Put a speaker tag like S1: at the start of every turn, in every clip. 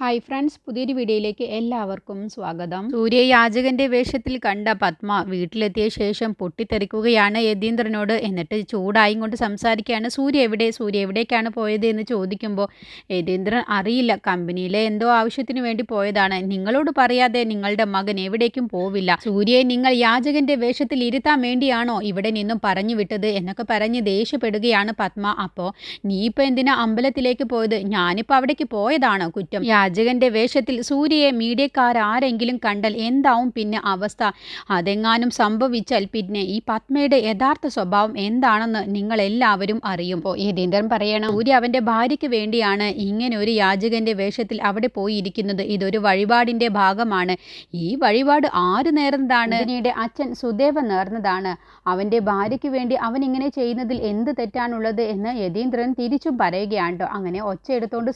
S1: Hi friends പുതിയൊരു വീഡിയോയിലേക്ക് എല്ലാവർക്കും സ്വാഗതം. സൂര്യയാചകന്റെ വേഷത്തിൽ കണ്ട പത്മ വീട്ടിലെത്തിയ ശേഷം പൊട്ടിത്തെറിക്കുകയാണ് യതീന്ദ്രനോട്. എന്നിട്ട് ചൂടായും കൊണ്ട് സംസാരിക്കുകയാണ് സൂര്യ എവിടെ? സൂര്യ എവിടേക്കാണ് പോയത്? എന്ന് ചോദിക്കുമ്പോൾ യതീന്ദ്രൻ അറിയില്ല. കമ്പനിയിലെ എന്തോ ആവശ്യത്തിന് വേണ്ടി പോയതാണ്. നിങ്ങളോട് പറയാതെ നിങ്ങളുടെ മകൻ എവിടേക്കും പോവില്ല. സൂര്യയെ നിങ്ങൾ യാചകന്റെ വേഷത്തിൽ ഇരുത്താൻ വേണ്ടിയാണോ ഇവിടെ നിന്നും പറഞ്ഞു വിട്ടത്? എന്നൊക്കെ പറഞ്ഞ് ദേഷ്യപ്പെടുകയാണ് പത്മ. അപ്പോൾ നീ ഇപ്പോൾ എന്തിനാ അമ്പലത്തിലേക്ക് പോയത്? ഞാനിപ്പോൾ അവിടേക്ക് പോയതാണ് കുറ്റം. യാചകന്റെ വേഷത്തിൽ സൂര്യയെ മീഡിയക്കാരാരെങ്കിലും കണ്ടാൽ എന്താവും പിന്നെ അവസ്ഥ? അതെങ്ങാനും സംഭവിച്ചാൽ പിന്നെ ഈ പത്മയുടെ യഥാർത്ഥ സ്വഭാവം എന്താണെന്ന് നിങ്ങൾ എല്ലാവരും അറിയും. ഓ യതീന്ദ്രൻ പറയണം സൂര്യ അവന്റെ ഭാര്യയ്ക്ക് വേണ്ടിയാണ് ഇങ്ങനെ ഒരു യാചകന്റെ വേഷത്തിൽ അവിടെ പോയിരിക്കുന്നത്. ഇതൊരു വഴിപാടിന്റെ ഭാഗമാണ്. ഈ വഴിപാട് ആര് നേർന്നതാണ്? ഇതിനിടെ അച്ഛൻ സുദേവ നേർന്നതാണ്. അവന്റെ ഭാര്യയ്ക്ക് വേണ്ടി അവൻ ഇങ്ങനെ ചെയ്യുന്നതിൽ എന്ത് തെറ്റാണുള്ളത്? എന്ന് യതീന്ദ്രൻ തിരിച്ചും പറയുകയാണ് അങ്ങനെ ഒച്ച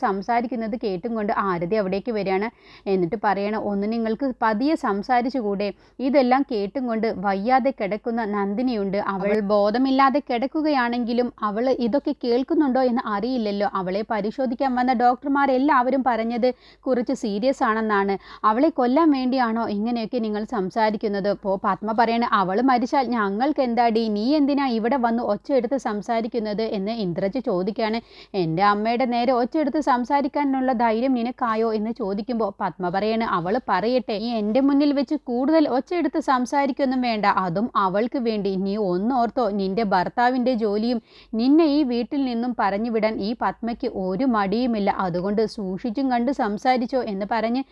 S1: സംസാരിക്കുന്നത് കേട്ടും കൊണ്ട് ആരതി അവിടേക്ക് വരികയാണ്. എന്നിട്ട് പറയണം ഒന്ന് നിങ്ങൾക്ക് പതിയെ സംസാരിച്ചുകൂടെ ഇതെല്ലാം കേട്ടും കൊണ്ട് വയ്യാതെ കിടക്കുന്ന നന്ദിനിയുണ്ട്. അവൾ ബോധമില്ലാതെ കിടക്കുകയാണെങ്കിലും അവൾ ഇതൊക്കെ കേൾക്കുന്നുണ്ടോ എന്ന് അറിയില്ലല്ലോ. അവളെ പരിശോധിക്കാൻ വന്ന ഡോക്ടർമാർ ഡോക്ടർമാരെല്ലാവരും പറഞ്ഞത് കുറച്ച് സീരിയസ് ആണെന്നാണ്. അവളെ കൊല്ലാൻ വേണ്ടിയാണോ ഇങ്ങനെയൊക്കെ നിങ്ങൾ സംസാരിക്കുന്നത്? ഇപ്പോൾ പത്മ പറയണ അവൾ മരിച്ചാൽ ഞങ്ങൾക്ക് എന്താടി? നീ എന്തിനാ ഇവിടെ വന്ന് ഒച്ച എടുത്ത് സംസാരിക്കുന്നത്? എന്ന് ഇന്ദ്രജ് ചോദിക്കുകയാണ് എന്റെ അമ്മയുടെ നേരെ ഒച്ച എടുത്ത് സംസാരിക്കാനുള്ള ധൈര്യം നിനക്കായോ എന്ന് ചോദിക്കുമ്പോൾ പത്മ പറയാണ് അവൾ പറയട്ടെ നീ എന്റെ മുന്നിൽ വെച്ച് കൂടുതൽ ഒച്ചയെടുത്ത് സംസാരിക്കൊന്നും വേണ്ട. അതും അവൾക്ക് വേണ്ടി. നീ ഒന്നോർത്തോ നിന്റെ ഭർത്താവിന്റെ ജോലിയും നിന്നെ ഈ വീട്ടിൽ നിന്നും പറഞ്ഞു വിടാൻ ഈ പത്മയ്ക്ക് ഒരു മടിയുമില്ല. അതുകൊണ്ട് സൂക്ഷിച്ചും കണ്ട് സംസാരിച്ചോ എന്ന് പറഞ്ഞ്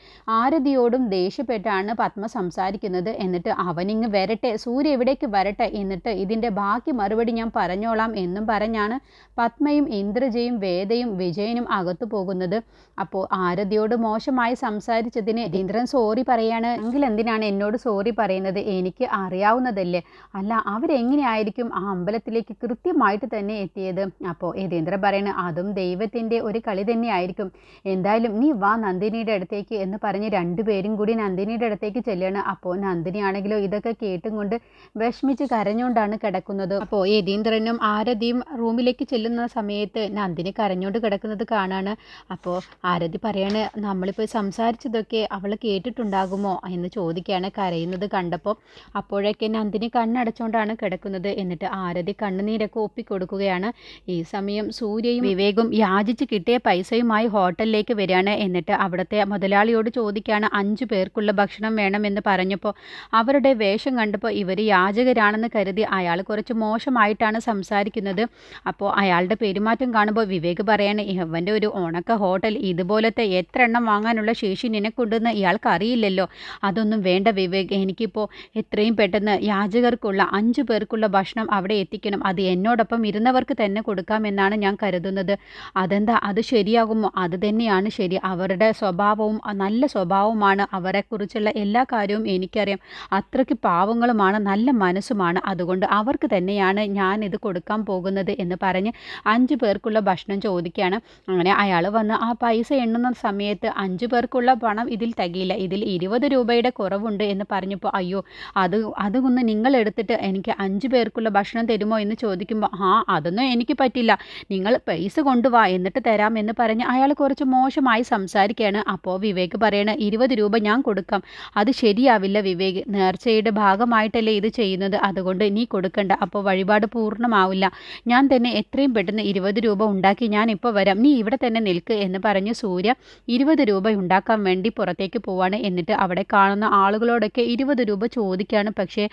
S1: ആരതിയോടും ദേഷ്യപ്പെട്ടാണ് പത്മ സംസാരിക്കുന്നത്. എന്നിട്ട് അവനിങ്ങ് വരട്ടെ സൂര്യ എവിടേക്ക് വരട്ടെ എന്നിട്ട് ഇതിന്റെ ബാക്കി മറുപടി ഞാൻ പറഞ്ഞോളാം എന്നും പറഞ്ഞാണ് പത്മയും ഇന്ദ്രജയും വേദയും വിജയനും അകത്തു പോകുന്നത്. അപ്പോൾ ആരതിയോട് മോശമായി സംസാരിച്ചതിന് രതീന്ദ്രൻ സോറി പറയാണ്. എങ്കിൽ എന്തിനാണ് എന്നോട് സോറി പറയുന്നത്? എനിക്ക് അറിയാവുന്നതല്ലേ. അല്ല അവരെങ്ങനെയായിരിക്കും ആ അമ്പലത്തിലേക്ക് കൃത്യമായിട്ട് തന്നെ എത്തിയത്? അപ്പോൾ യതീന്ദ്രൻ പറയണ അതും ദൈവത്തിന്റെ ഒരു കളി തന്നെയായിരിക്കും. എന്തായാലും നീ വാ നന്ദിനിയുടെ അടുത്തേക്ക് എന്ന് പറഞ്ഞ് രണ്ടുപേരും കൂടി നന്ദിനിയുടെ അടുത്തേക്ക് ചെല്ലുകയാണ്. അപ്പോൾ നന്ദിനിയാണെങ്കിലോ ഇതൊക്കെ കേട്ടും കൊണ്ട് വിഷമിച്ച് കരഞ്ഞുകൊണ്ടാണ് കിടക്കുന്നത്. അപ്പോൾ യതീന്ദ്രനും ആരതിയും റൂമിലേക്ക് ചെല്ലുന്ന സമയത്ത് നന്ദിനി കരഞ്ഞുകൊണ്ട് കിടക്കുന്നത് കാണാണ്. അപ്പോൾ ആരതി പറയാണ് നമ്മളിപ്പോൾ സംസാരിച്ചതൊക്കെ അവൾ കേട്ടിട്ടുണ്ടാകുമോ എന്ന് ചോദിക്കുകയാണ് കരയുന്നത് കണ്ടപ്പോൾ അപ്പോഴൊക്കെ നന്ദിനി കണ്ണടച്ചുകൊണ്ടാണ് കിടക്കുന്നത്. എന്നിട്ട് ആരതി കണ്ണുനീരൊക്കെ ഒപ്പിക്കൊടുക്കുകയാണ്. ഈ സമയം സൂര്യയും വിവേകും യാചിച്ച് കിട്ടിയ പൈസയുമായി ഹോട്ടലിലേക്ക് വരികയാണ്. എന്നിട്ട് അവിടുത്തെ മുതലാളിയോട് ചോദിക്കുകയാണ് അഞ്ചു പേർക്കുള്ള ഭക്ഷണം വേണമെന്ന് പറഞ്ഞപ്പോൾ അവരുടെ വേഷം കണ്ടപ്പോൾ ഇവർ യാചകരാണെന്ന് കരുതി അയാൾ കുറച്ച് മോശമായിട്ടാണ് സംസാരിക്കുന്നത്. അപ്പോൾ അയാളുടെ പെരുമാറ്റം കാണുമ്പോൾ വിവേക് പറയാണ് ഇവന്റെ ഒരു ഉണക്ക ഹോട്ടൽ ഇതുപോലത്തെ എത്ര എണ്ണം വാങ്ങാനുള്ള ശേഷി നിനക്കുണ്ടെന്ന് ഇയാൾക്ക് അറിയില്ലല്ലോ അതൊന്നും വേണ്ട വിവേക്. എനിക്കിപ്പോൾ എത്രയും പെട്ടെന്ന് യാചകർക്കുള്ള അഞ്ചു പേർക്കുള്ള ഭക്ഷണം അവിടെ എത്തിക്കണം. അത് എന്നോടൊപ്പം ഇരുന്നവർക്ക് തന്നെ കൊടുക്കാമെന്നാണ് ഞാൻ കരുതുന്നത്. അതെന്താ? അത് ശരിയാകുമോ? അത് തന്നെയാണ് ശരി. അവരുടെ സ്വഭാവവും നല്ല സ്വഭാവമാണ് അവരെക്കുറിച്ചുള്ള എല്ലാ കാര്യവും എനിക്കറിയാം. അത്രയ്ക്ക് പാവങ്ങളുമാണ് നല്ല മനസ്സുമാണ്. അതുകൊണ്ട് അവർക്ക് തന്നെയാണ് ഞാൻ ഇത് കൊടുക്കാൻ പോകുന്നത് എന്ന് പറഞ്ഞ് അഞ്ച് പേർക്കുള്ള ഭക്ഷണം ചോദിക്കുകയാണ്. അങ്ങനെ അയാൾ വന്ന് ആ പൈസ എണ്ണുന്ന സമയത്ത് അഞ്ചു പേർക്കുള്ള പണം ഇതിൽ തികയില്ല. ഇതിൽ ഇരുപത് രൂപയുടെ കുറവുണ്ട് എന്ന് പറഞ്ഞപ്പോൾ അയ്യോ അത് അതൊന്ന് നിങ്ങൾ എടുത്തിട്ട് എനിക്ക് അഞ്ച് പേർക്കുള്ള ഭക്ഷണം തരുമോ എന്ന് ചോദിക്കുമ്പോൾ ആ അതൊന്നും എനിക്ക് പറ്റില്ല. നിങ്ങൾ പൈസ കൊണ്ടുവാ എന്നിട്ട് തരാം എന്ന് പറഞ്ഞ് അയാൾ കുറച്ച് മോശമായി സംസാരിക്കുകയാണ്. അപ്പോൾ വിവേക് പറയണ ഇരുപത് രൂപ ഞാൻ കൊടുക്കാം. അത് ശരിയാവില്ല വിവേക്. നേർച്ചയുടെ ഭാഗമായിട്ടല്ലേ ഇത് ചെയ്യുന്നത്. അതുകൊണ്ട് നീ കൊടുക്കണ്ട. അപ്പോൾ വഴിപാട് പൂർണമാവില്ല. ഞാൻ തന്നെ എത്രയും പെട്ടെന്ന് ഇരുപത് രൂപ ഉണ്ടാക്കി. ഞാൻ ഇപ്പോൾ വരാം. നീ ഇവിടെ തന്നെ നിൽക്ക് എന്ന് പറഞ്ഞ് സൂര്യ ഇരുപത് രൂപ ഉണ്ടാക്കാൻ വേണ്ടി പുറത്തേക്ക് പോവാണ് എന്നിട്ട് അവിടെ കാണുന്ന ആളുകളോടൊക്കെ ഇരുപത് രൂപ ചോദിക്കുകയാണ് പക്ഷേ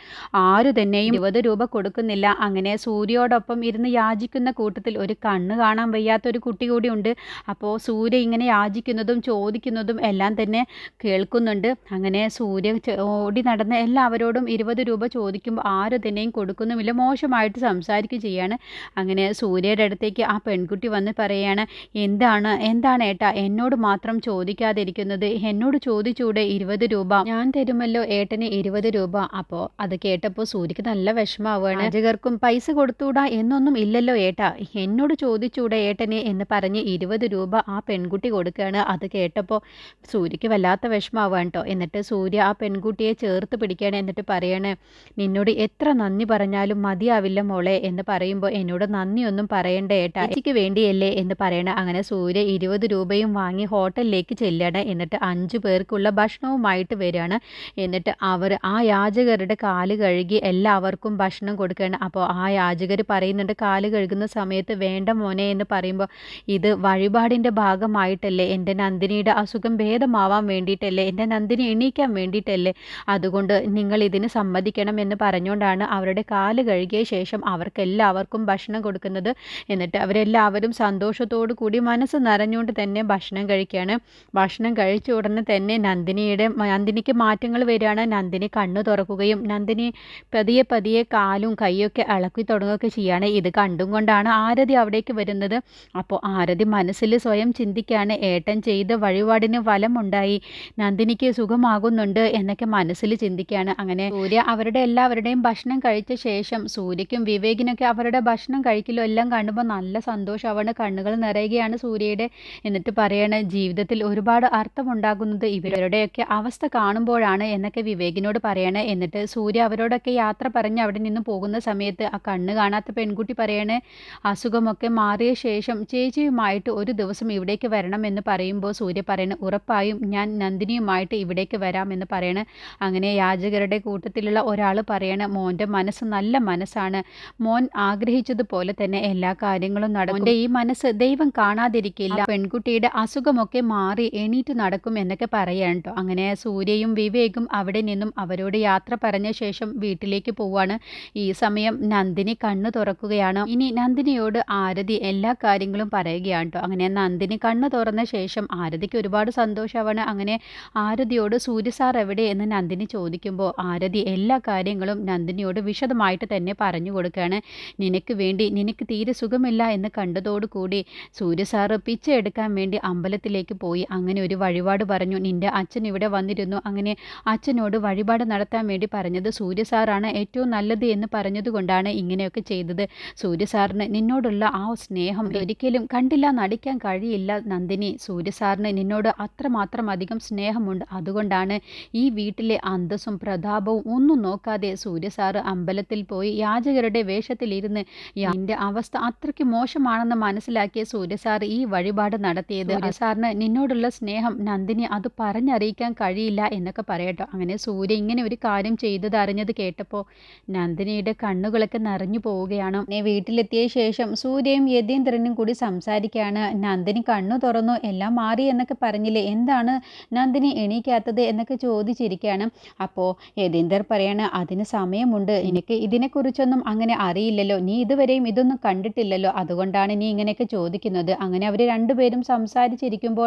S1: ആരു തന്നെയും ഇരുപത് രൂപ കൊടുക്കുന്നില്ല. അങ്ങനെ സൂര്യയോടൊപ്പം ഇരുന്ന് യാചിക്കുന്ന കൂട്ടത്തിൽ ഒരു കണ്ണ് കാണാൻ വയ്യാത്ത ഒരു കുട്ടി കൂടി ഉണ്ട്. അപ്പോൾ സൂര്യ ഇങ്ങനെ യാചിക്കുന്നതും ചോദിക്കുന്നതും എല്ലാം തന്നെ കേൾക്കുന്നുണ്ട്. അങ്ങനെ സൂര്യ ഓടി നടന്ന് എല്ലാവരോടും ഇരുപത് രൂപ ചോദിക്കുമ്പോൾ ആരും തന്നെയും കൊടുക്കുന്നുമില്ല. മോശമായിട്ട് സംസാരിക്കുകയും ചെയ്യാണ്. അങ്ങനെ സൂര്യയുടെ അടുത്തേക്ക് ആ പെൺകുട്ടി വന്ന് പറയുകയാണ് എന്താണ്? എന്താണ് ഏട്ടാ? എന്നോട് മാത്രം ചോദിക്കാതിരിക്കുന്നത് എന്നോട് ചോദിച്ചൂടെ ഇരുപത് രൂപ. ഞാൻ തരുമല്ലോ ഏട്ടന് ഇരുപത് രൂപ. അപ്പോ അത് കേട്ടപ്പോൾ സൂര്യക്ക് നല്ല വിഷമാവുകയാണ്. പാചകർക്കും പൈസ കൊടുത്തൂടാ എന്നൊന്നും ഇല്ലല്ലോ ഏട്ടാ. എന്നോട് ചോദിച്ചൂടെ ഏട്ടന് എന്ന് പറഞ്ഞ് ഇരുപത് രൂപ ആ പെൺകുട്ടി കൊടുക്കുകയാണ്. അത് കേട്ടപ്പോൾ സൂര്യക്ക് വല്ലാത്ത വിഷമാവുകയാണ് കേട്ടോ എന്നിട്ട് സൂര്യ ആ പെൺകുട്ടിയെ ചേർത്ത് പിടിക്കുകയാണ് എന്നിട്ട് പറയണേ നിന്നോട് എത്ര നന്ദി പറഞ്ഞാലും മതിയാവില്ല മോളെ എന്ന് പറയുമ്പോൾ എന്നോട് നന്ദിയൊന്നും പറയണ്ട ഏട്ടാ. എനിക്ക് വേണ്ടിയല്ലേ എന്ന് പറയണ. അങ്ങനെ സൂര്യ ഇരുപത് രൂപയും വാങ്ങി ഹോട്ടൽ ഹോട്ടലിലേക്ക് ചെല്ലണം എന്നിട്ട് അഞ്ച് പേർക്കുള്ള ഭക്ഷണവുമായിട്ട് വരികയാണ്. എന്നിട്ട് അവർ ആ യാചകരുടെ കാൽ കഴുകി എല്ലാവർക്കും ഭക്ഷണം കൊടുക്കുകയാണ്. അപ്പോൾ ആ യാചകർ പറയുന്നുണ്ട് കാൽ കഴുകുന്ന സമയത്ത് വേണ്ട മോനെ എന്ന് പറയുമ്പോൾ ഇത് വഴിപാടിന്റെ ഭാഗമായിട്ടല്ലേ? എന്റെ നന്ദിനിയുടെ അസുഖം ഭേദമാവാൻ വേണ്ടിയിട്ടല്ലേ? എന്റെ നന്ദിനി എണീക്കാൻ വേണ്ടിയിട്ടല്ലേ? അതുകൊണ്ട് നിങ്ങൾ ഇതിന് സമ്മതിക്കണം എന്ന് പറഞ്ഞുകൊണ്ടാണ് അവരുടെ കാൽ കഴുകിയ ശേഷം അവർക്ക് എല്ലാവർക്കും ഭക്ഷണം കൊടുക്കുന്നത്. എന്നിട്ട് അവരെല്ലാവരും സന്തോഷത്തോടു കൂടി മനസ്സ് നിറഞ്ഞുകൊണ്ട് തന്നെ ഭക്ഷണം കഴിക്കുകയാണ് ഭക്ഷണം കഴിച്ച ഉടനെ തന്നെ നന്ദിനിയുടെ നന്ദിനിക്ക് മാറ്റങ്ങൾ വരികയാണ്. നന്ദിനി കണ്ണു തുറക്കുകയും നന്ദിനി പതിയെ പതിയെ കാലും കൈയൊക്കെ ഇളക്കി തുടങ്ങുകയൊക്കെ ചെയ്യുകയാണ് ഇത് കണ്ടും കൊണ്ടാണ് ആരതി അവിടേക്ക് വരുന്നത്. അപ്പോൾ ആരതി മനസ്സിൽ സ്വയം ചിന്തിക്കുകയാണ്. ഏട്ടൻ ചെയ്ത വഴിപാടിന് ഫലമുണ്ടായി. നന്ദിനിക്ക് സുഖമാകുന്നുണ്ട് എന്നൊക്കെ മനസ്സിൽ ചിന്തിക്കുകയാണ്. അങ്ങനെ സൂര്യ അവരുടെ എല്ലാവരുടെയും ഭക്ഷണം കഴിച്ച ശേഷം സൂര്യക്കും വിവേകിനൊക്കെ അവരുടെ ഭക്ഷണം കഴിക്കലും എല്ലാം കാണുമ്പോൾ നല്ല സന്തോഷം അവരുടെ കണ്ണുകൾ നിറയുകയാണ് സൂര്യയുടെ. എന്നിട്ട് പറയണ ജീവിതത്തിൽ ഒരുപാട് അർത്ഥമുണ്ടാകുന്നത് ഇവരുടെയൊക്കെ അവസ്ഥ കാണുമ്പോഴാണ് എന്നൊക്കെ വിവേകിനോട് പറയണേ. എന്നിട്ട് സൂര്യ അവരോടൊക്കെ യാത്ര പറഞ്ഞ് അവിടെ നിന്ന് പോകുന്ന സമയത്ത് ആ കണ്ണ് കാണാത്ത പെൺകുട്ടി പറയണേ അസുഖമൊക്കെ മാറിയ ശേഷം ചേച്ചിയുമായിട്ട് ഒരു ദിവസം ഇവിടേക്ക് വരണം എന്ന് പറയുമ്പോൾ സൂര്യ പറയണ ഉറപ്പായും ഞാൻ നന്ദിനിയുമായിട്ട് ഇവിടേക്ക് വരാമെന്ന് പറയണ. അങ്ങനെ യാചകരുടെ കൂട്ടത്തിലുള്ള ഒരാൾ പറയണ മോന്റെ മനസ്സ് നല്ല മനസ്സാണ്. മോൻ ആഗ്രഹിച്ചതുപോലെ തന്നെ എല്ലാ കാര്യങ്ങളും നടക്കും. ഈ മനസ്സ് ദൈവം കാണാതിരിക്കില്ല. പെൺകുട്ടിയുടെ അസുഖമൊക്കെ മാറി എണീറ്റ് നടക്കും എന്നൊക്കെ പറയാൻ കേട്ടോ അങ്ങനെ സൂര്യയും വിവേകും അവിടെ നിന്നും അവരോട് യാത്ര പറഞ്ഞ ശേഷം വീട്ടിലേക്ക് പോവാണ്. ഈ സമയം നന്ദിനി കണ്ണു തുറക്കുകയാണ്. ഇനി നന്ദിനിയോട് ആരതി എല്ലാ കാര്യങ്ങളും പറയുകയാണ് കേട്ടോ അങ്ങനെ നന്ദിനി കണ്ണു തുറന്ന ശേഷം ആരതിക്ക് ഒരുപാട് സന്തോഷമാണ്. അങ്ങനെ ആരതിയോട് സൂര്യ സാർ എവിടെ എന്ന് നന്ദിനി ചോദിക്കുമ്പോൾ ആരതി എല്ലാ കാര്യങ്ങളും നന്ദിനിയോട് വിശദമായിട്ട് തന്നെ പറഞ്ഞു കൊടുക്കുകയാണ്. നിനക്ക് വേണ്ടി നിനക്ക് തീരെ സുഖമില്ല എന്ന് കണ്ടതോടുകൂടി സൂര്യ സാറ് പിച്ച എടുക്കാൻ വേണ്ടി അമ്പലത്തിലേക്ക് പോയി. അങ്ങനെ ഒരു വഴിപാട് പറഞ്ഞു. നിന്റെ അച്ഛൻ ഇവിടെ വന്നിരുന്നു. അങ്ങനെ അച്ഛനോട് വഴിപാട് നടത്താൻ വേണ്ടി പറഞ്ഞത് സൂര്യ സാറാണ്. ഏറ്റവും നല്ലത് എന്ന് പറഞ്ഞതുകൊണ്ടാണ് ഇങ്ങനെയൊക്കെ ചെയ്തത്. സൂര്യ സാറിന് നിന്നോടുള്ള ആ സ്നേഹം ഒരിക്കലും കണ്ടില്ല നടിക്കാൻ കഴിയില്ല നന്ദിനി. സൂര്യ സാറിന് നിന്നോട് അത്രമാത്രം അധികം സ്നേഹമുണ്ട്. അതുകൊണ്ടാണ് ഈ വീട്ടിലെ അന്തസ്സും പ്രതാപവും ഒന്നും നോക്കാതെ സൂര്യ സാറ് അമ്പലത്തിൽ പോയി യാചകരുടെ വേഷത്തിലിരുന്ന് എന്റെ അവസ്ഥ അത്രയ്ക്ക് മോശമാണെന്ന് മനസ്സിലാക്കിയ സൂര്യ സാർ ഈ വഴിപാട് നടത്തിയത്. സാറിന് നിന്നോടുള്ള സ്നേഹം നന്ദിനി അത് പറഞ്ഞറിയിക്കാൻ കഴിയില്ല എന്നൊക്കെ പറയട്ടോ അങ്ങനെ സൂര്യ ഇങ്ങനെ ഒരു കാര്യം ചെയ്തത് അറിഞ്ഞത് കേട്ടപ്പോൾ നന്ദിനിയുടെ കണ്ണുകളൊക്കെ നിറഞ്ഞു പോവുകയാണ്. പിന്നെ വീട്ടിലെത്തിയ ശേഷം സൂര്യയും യതീന്ദ്രനും കൂടി സംസാരിക്കുകയാണ്. നന്ദിനി കണ്ണു തുറന്നു എല്ലാം മാറി എന്നൊക്കെ പറഞ്ഞില്ലേ? എന്താണ് നന്ദിനി എണീക്കാത്തത്? എന്നൊക്കെ ചോദിച്ചിരിക്കുകയാണ്. അപ്പോൾ യതീന്ദ്രൻ പറയാണ് അതിന് സമയമുണ്ട്. എനിക്ക് ഇതിനെക്കുറിച്ചൊന്നും അങ്ങനെ അറിയില്ലല്ലോ. നീ ഇതുവരെയും ഇതൊന്നും കണ്ടിട്ടില്ലല്ലോ. അതുകൊണ്ടാണ് നീ ഇങ്ങനെയൊക്കെ ചോദിക്കുന്നത്. അങ്ങനെ അവർ രണ്ടുപേരും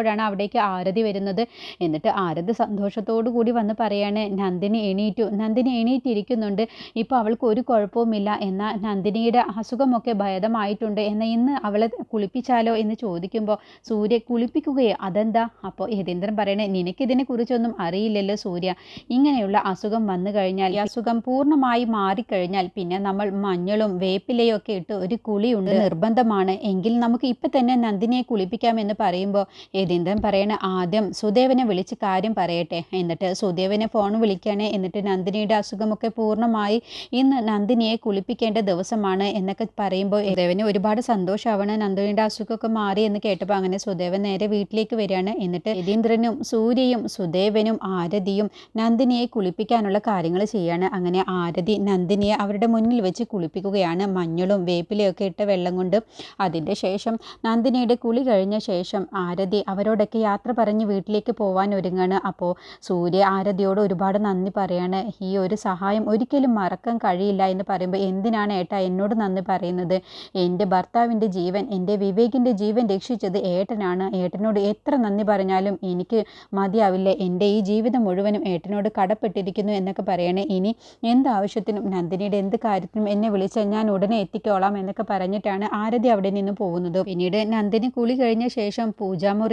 S1: സംസാരിച്ചിരിക്കുമ്പോഴാണ് അവിടേക്ക് ആരതി വരുന്നത്. എന്നിട്ട് ആരതി സന്തോഷത്തോടു കൂടി വന്ന് പറയാണ് നന്ദിനി എണീറ്റു നന്ദിനി എണീറ്റിരിക്കുന്നുണ്ട്. ഇപ്പോൾ അവൾക്ക് ഒരു കുഴപ്പവുമില്ല. എന്നാൽ നന്ദിനിയുടെ അസുഖമൊക്കെ ഭേദമായിട്ടുണ്ട്. എന്നാൽ ഇന്ന് അവളെ കുളിപ്പിച്ചാലോ? എന്ന് ചോദിക്കുമ്പോൾ സൂര്യ കുളിപ്പിക്കുകയോ? അതെന്താ? അപ്പോൾ യതീന്ദ്രൻ പറയണേ നിനക്കിതിനെ കുറിച്ചൊന്നും അറിയില്ലല്ലോ സൂര്യ. ഇങ്ങനെയുള്ള അസുഖം വന്നു കഴിഞ്ഞാൽ അസുഖം പൂർണമായി മാറിക്കഴിഞ്ഞാൽ പിന്നെ നമ്മൾ മഞ്ഞളും വേപ്പിലയും ഒക്കെ ഇട്ട് ഒരു കുളിയുണ്ട്. നിർബന്ധമാണ്. എങ്കിൽ നമുക്ക് ഇപ്പം തന്നെ നന്ദിനിയെ കുളിപ്പിക്കാമെന്ന് പറയുമ്പോൾ യതീന്ദ്രൻ പറയണ ആദ്യം സുദേവനെ വിളിച്ച് കാര്യം പറയട്ടെ. എന്നിട്ട് സുദേവനെ ഫോൺ വിളിക്കണേ. എന്നിട്ട് നന്ദിനിയുടെ അസുഖമൊക്കെ പൂർണമായി ഇന്ന് നന്ദിനിയെ കുളിപ്പിക്കേണ്ട ദിവസമാണ് എന്നൊക്കെ പറയുമ്പോൾ സുദേവന് ഒരുപാട് സന്തോഷമാവണം നന്ദിനിയുടെ അസുഖമൊക്കെ മാറി എന്ന് കേട്ടപ്പോൾ അങ്ങനെ സുദേവൻ നേരെ വീട്ടിലേക്ക് വരികയാണ്. എന്നിട്ട് യതീന്ദ്രനും സൂര്യയും സുദേവനും ആരതിയും നന്ദിനിയെ കുളിപ്പിക്കാനുള്ള കാര്യങ്ങൾ ചെയ്യാണ്. അങ്ങനെ ആരതി നന്ദിനിയെ അവരുടെ മുന്നിൽ വെച്ച് കുളിപ്പിക്കുകയാണ്. മഞ്ഞളും വേപ്പിലയൊക്കെ ഇട്ട വെള്ളം കൊണ്ട് അതിന്റെ ശേഷം നന്ദിനിയുടെ കുളി കഴിഞ്ഞ ശേഷം ആരതി അവരോടൊക്കെ യാത്ര പറഞ്ഞ് വീട്ടിലേക്ക് പോവാൻ ഒരുങ്ങാണ്. അപ്പോൾ സൂര്യ ആരതിയോട് ഒരുപാട് നന്ദി പറയാണ്. ഈ ഒരു സഹായം ഒരിക്കലും മറക്കാൻ കഴിയില്ല എന്ന് പറയുമ്പോൾ എന്തിനാണ് ഏട്ടാ എന്നോട് നന്ദി പറയുന്നത്? എന്റെ ഭർത്താവിന്റെ ജീവൻ എന്റെ വിവേകിന്റെ ജീവൻ രക്ഷിച്ചത് ഏട്ടനാണ്. ഏട്ടനോട് എത്ര നന്ദി പറഞ്ഞാലും എനിക്ക് മതിയാവില്ല. എന്റെ ഈ ജീവിതം മുഴുവനും ഏട്ടനോട് കടപ്പെട്ടിരിക്കുന്നു എന്നൊക്കെ പറയണേ. ഇനി എന്താവശ്യത്തിനും നന്ദിനിയുടെ എന്ത് കാര്യത്തിനും എന്നെ വിളിച്ചാൽ ഞാൻ ഉടനെ എത്തിക്കോളാം എന്നൊക്കെ പറഞ്ഞിട്ടാണ് ആരതി അവിടെ നിന്ന് പോകുന്നത്. പിന്നീട് നന്ദിനി കുളി കഴിഞ്ഞ ശേഷം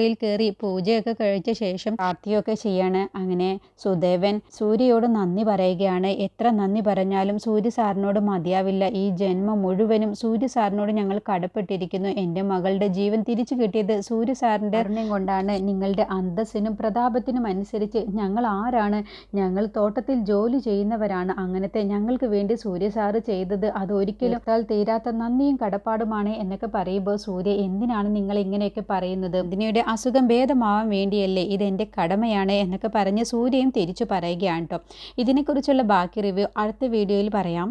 S1: പൂജാമുറിയിൽ കയറി പൂജയൊക്കെ കഴിച്ച ശേഷം പ്രാർത്ഥിയൊക്കെ ചെയ്യാണ്. അങ്ങനെ സുദേവൻ സൂര്യയോട് നന്ദി പറയുകയാണ്. എത്ര നന്ദി പറഞ്ഞാലും സൂര്യ സാറിനോട് മതിയാവില്ല. ഈ ജന്മം മുഴുവനും സൂര്യ സാറിനോട് ഞങ്ങൾ കടപ്പെട്ടിരിക്കുന്നു. എന്റെ മകളുടെ ജീവൻ തിരിച്ചു കിട്ടിയത് സൂര്യ സാറിന്റെ അറിഞ്ഞം കൊണ്ടാണ്. നിങ്ങളുടെ അന്തസ്സിനും പ്രതാപത്തിനും അനുസരിച്ച് ഞങ്ങൾ ആരാണ്? ഞങ്ങൾ തോട്ടത്തിൽ ജോലി ചെയ്യുന്നവരാണ്. അങ്ങനത്തെ ഞങ്ങൾക്ക് വേണ്ടി സൂര്യ സാറ് ചെയ്തത് അത് ഒരിക്കലും താൽ തീരാത്ത നന്ദിയും കടപ്പാടുമാണ് എന്നൊക്കെ പറയുമ്പോൾ സൂര്യ എന്തിനാണ് നിങ്ങൾ ഇങ്ങനെയൊക്കെ പറയുന്നത്? ഇതിനിടെ അസുഖം ഭേദമാവാൻ വേണ്ടിയല്ലേ ഇതെന്റെ കടമയാണ് എന്നൊക്കെ പറഞ്ഞ് സൂര്യയും തിരിച്ചു പറയുകയാണ് കേട്ടോ ഇതിനെക്കുറിച്ചുള്ള ബാക്കി റിവ്യൂ അടുത്ത വീഡിയോയിൽ പറയാം.